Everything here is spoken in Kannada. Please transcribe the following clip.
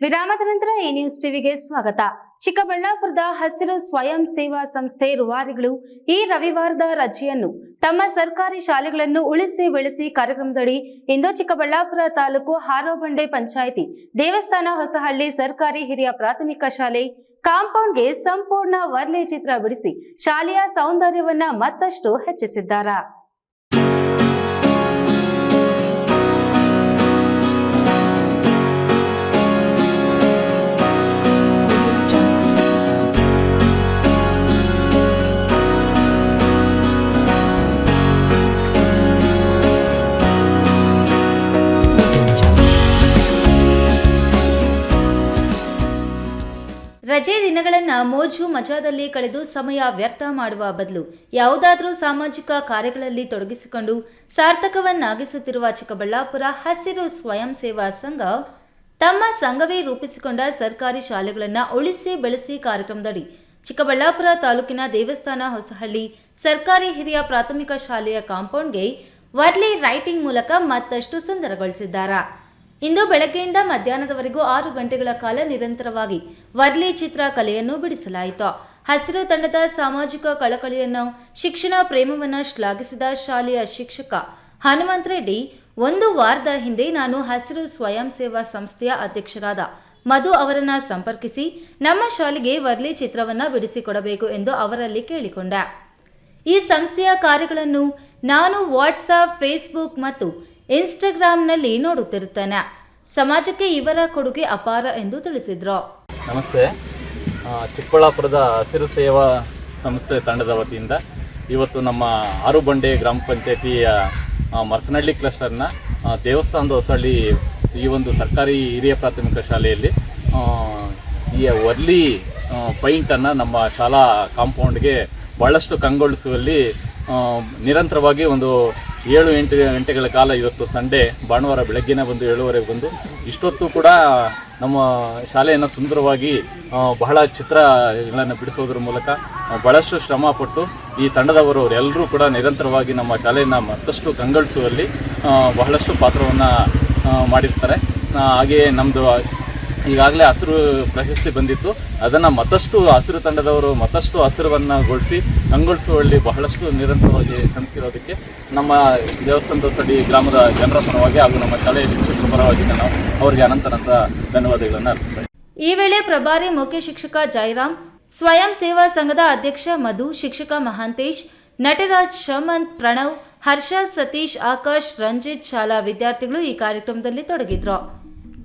ವಿರಾಮದ ನಂತರ ಈ ನ್ಯೂಸ್ ಟಿವಿಗೆ ಸ್ವಾಗತ. ಚಿಕ್ಕಬಳ್ಳಾಪುರದ ಹಸಿರು ಸ್ವಯಂ ಸೇವಾ ಸಂಸ್ಥೆ ರುವಾರಿಗಳು ಈ ರವಿವಾರದ ರಜೆಯನ್ನು ತಮ್ಮ ಸರ್ಕಾರಿ ಶಾಲೆಗಳನ್ನು ಉಳಿಸಿ ಬೆಳೆಸಿ ಕಾರ್ಯಕ್ರಮದಡಿ ಇಂದು ಚಿಕ್ಕಬಳ್ಳಾಪುರ ತಾಲೂಕು ಹಾರೋಬಂಡೆ ಪಂಚಾಯಿತಿ ದೇವಸ್ಥಾನ ಹೊಸಹಳ್ಳಿ ಸರ್ಕಾರಿ ಹಿರಿಯ ಪ್ರಾಥಮಿಕ ಶಾಲೆ ಕಾಂಪೌಂಡ್ಗೆ ಸಂಪೂರ್ಣ ವರ್ಲೆ ಚಿತ್ರ ಬಿಡಿಸಿ ಶಾಲೆಯ ಸೌಂದರ್ಯವನ್ನ ಮತ್ತಷ್ಟು ಹೆಚ್ಚಿಸಿದ್ದಾರೆ? ರಜೆ ದಿನಗಳನ್ನ ಮೋಜು ಮಜಾದಲ್ಲಿ ಕಳೆದು ಸಮಯ ವ್ಯರ್ಥ ಮಾಡುವ ಬದಲು ಯಾವುದಾದರೂ ಸಾಮಾಜಿಕ ಕಾರ್ಯಗಳಲ್ಲಿ ತೊಡಗಿಸಿಕೊಂಡು ಸಾರ್ಥಕವನ್ನಾಗಿಸುತ್ತಿರುವ ಚಿಕ್ಕಬಳ್ಳಾಪುರ ಹಸಿರು ಸ್ವಯಂ ಸೇವಾ ಸಂಘ ತಮ್ಮ ಸಂಘವೇ ರೂಪಿಸಿಕೊಂಡ ಸರ್ಕಾರಿ ಶಾಲೆಗಳನ್ನು ಉಳಿಸಿ ಬೆಳೆಸಿ ಕಾರ್ಯಕ್ರಮದಡಿ ಚಿಕ್ಕಬಳ್ಳಾಪುರ ತಾಲೂಕಿನ ದೇವಸ್ಥಾನ ಹೊಸಹಳ್ಳಿ ಸರ್ಕಾರಿ ಹಿರಿಯ ಪ್ರಾಥಮಿಕ ಶಾಲೆಯ ಕಾಂಪೌಂಡ್ಗೆ ವರ್ಲಿ ರೈಟಿಂಗ್ ಮೂಲಕ ಮತ್ತಷ್ಟು ಸುಂದರಗೊಳಿಸಿದ್ದಾರೆ? ಇಂದು ಬೆಳಗ್ಗೆಯಿಂದ ಮಧ್ಯಾಹ್ನದವರೆಗೂ ಆರು ಗಂಟೆಗಳ ಕಾಲ ನಿರಂತರವಾಗಿ ವರ್ಲಿ ಚಿತ್ರ ಕಲೆಯನ್ನು ಬಿಡಿಸಲಾಯಿತು. ಹಸಿರು ತಂಡದ ಸಾಮಾಜಿಕ ಕಳಕಳಿಯನ್ನು, ಶಿಕ್ಷಣ ಪ್ರೇಮವನ್ನು ಶ್ಲಾಘಿಸಿದ ಶಾಲೆಯ ಶಿಕ್ಷಕ ಹನುಮಂತ್ ರೆಡ್ಡಿ ಒಂದು ವಾರದ ಹಿಂದೆ ನಾನು ಹಸಿರು ಸ್ವಯಂ ಸೇವಾ ಸಂಸ್ಥೆಯ ಅಧ್ಯಕ್ಷರಾದ ಮಧು ಅವರನ್ನ ಸಂಪರ್ಕಿಸಿ ನಮ್ಮ ಶಾಲೆಗೆ ವರ್ಲಿ ಚಿತ್ರವನ್ನ ಬಿಡಿಸಿಕೊಡಬೇಕು ಎಂದು ಅವರಲ್ಲಿ ಕೇಳಿಕೊಂಡ. ಈ ಸಂಸ್ಥೆಯ ಕಾರ್ಯಗಳನ್ನು ನಾನು ವಾಟ್ಸಾಪ್, ಫೇಸ್ಬುಕ್ ಮತ್ತು ಇನ್ಸ್ಟಾಗ್ರಾಂನಲ್ಲಿ ನೋಡುತ್ತಿರುತ್ತಾನೆ. ಸಮಾಜಕ್ಕೆ ಇವರ ಕೊಡುಗೆ ಅಪಾರ ಎಂದು ತಿಳಿಸಿದ್ರು. ನಮಸ್ತೆ. ಚಿಕ್ಕಬಳ್ಳಾಪುರದ ಹಸಿರು ಸೇವಾ ಸಂಸ್ಥೆ ತಂಡದ ವತಿಯಿಂದ ಇವತ್ತು ನಮ್ಮ ಆರುಬಂಡೆ ಗ್ರಾಮ ಪಂಚಾಯತಿಯ ಮರ್ಸನಹಳ್ಳಿ ಕ್ಲಸ್ಟರ್ನ ದೇವಸ್ಥಾನದ ಹೊಸಳ್ಳಿ ಈ ಒಂದು ಸರ್ಕಾರಿ ಹಿರಿಯ ಪ್ರಾಥಮಿಕ ಶಾಲೆಯಲ್ಲಿ ಈ ವರ್ಲಿ ಪೈಂಟನ್ನು ನಮ್ಮ ಶಾಲಾ ಕಾಂಪೌಂಡ್ಗೆ ಭಾಳಷ್ಟು ಕಂಗೊಳಿಸುವಲ್ಲಿ ನಿರಂತರವಾಗಿ ಒಂದು ಏಳು ಎಂಟು ಗಂಟೆಗಳ ಕಾಲ ಇವತ್ತು ಸಂಡೇ, ಭಾನುವಾರ ಬೆಳಗ್ಗೆನೇ ಬಂದು ಏಳುವರೆಗೆ ಬಂದು, ಇಷ್ಟೊತ್ತು ಕೂಡ ನಮ್ಮ ಶಾಲೆಯನ್ನು ಸುಂದರವಾಗಿ ಬಹಳ ಚಿತ್ರಗಳನ್ನು ಬಿಡಿಸೋದ್ರ ಮೂಲಕ ಬಹಳಷ್ಟು ಶ್ರಮ ಪಟ್ಟು ಈ ತಂಡದವರು ಎಲ್ಲರೂ ಕೂಡ ನಿರಂತರವಾಗಿ ನಮ್ಮ ಶಾಲೆಯನ್ನು ಮತ್ತಷ್ಟು ಕಂಗೊಳಿಸುವಲ್ಲಿ ಬಹಳಷ್ಟು ಪಾತ್ರವನ್ನು ಮಾಡಿರ್ತಾರೆ. ಹಾಗೆಯೇ ನಮ್ಮದು ಈಗಾಗಲೇ ಹಸಿರು ಪ್ರಶಸ್ತಿ ಬಂದಿತ್ತು. ಅದನ್ನು ಮತ್ತಷ್ಟು ಹಸಿರು ತಂಡದವರು ಮತ್ತಷ್ಟು ಹಸಿರುವನ್ನು ಗೊಳಿಸಿ ಕಂಗೊಳಿಸುವಲ್ಲಿ ಬಹಳಷ್ಟು ನಿರಂತರವಾಗಿ ಶ್ರಮಿಸಿರೋದಕ್ಕೆ ನಮ್ಮ ದೇವಸ್ಥಾನದ ಸಡಿ ಗ್ರಾಮದ ಜನರ ಪರವಾಗಿ ಹಾಗೂ ನಮ್ಮ ಶಾಲೆಯ ಶಿಕ್ಷಕರ ಪರವಾಗಿ ನಾನು ಅವರಿಗೆ ಅನಂತನಂತ ಧನ್ಯವಾದಗಳನ್ನು ಅರ್ಪಿಸ್ತೇನೆ ಈ ವೇಳೆ ಪ್ರಭಾರಿ ಮುಖ್ಯ ಶಿಕ್ಷಕ ಜಯರಾಮ್ ಸ್ವಯಂ ಸೇವಾ ಸಂಘದ ಅಧ್ಯಕ್ಷ ಮಧು, ಶಿಕ್ಷಕ ಮಹಾಂತೇಶ್, ನಟರಾಜ್ ಶಮಂತ್, ಪ್ರಣವ್, ಹರ್ಷ ಸತೀಶ್, ಆಕಾಶ್, ರಂಜಿತ್, ಶಾಲಾ ವಿದ್ಯಾರ್ಥಿಗಳು ಈ ಕಾರ್ಯಕ್ರಮದಲ್ಲಿ ತೊಡಗಿದ್ರು.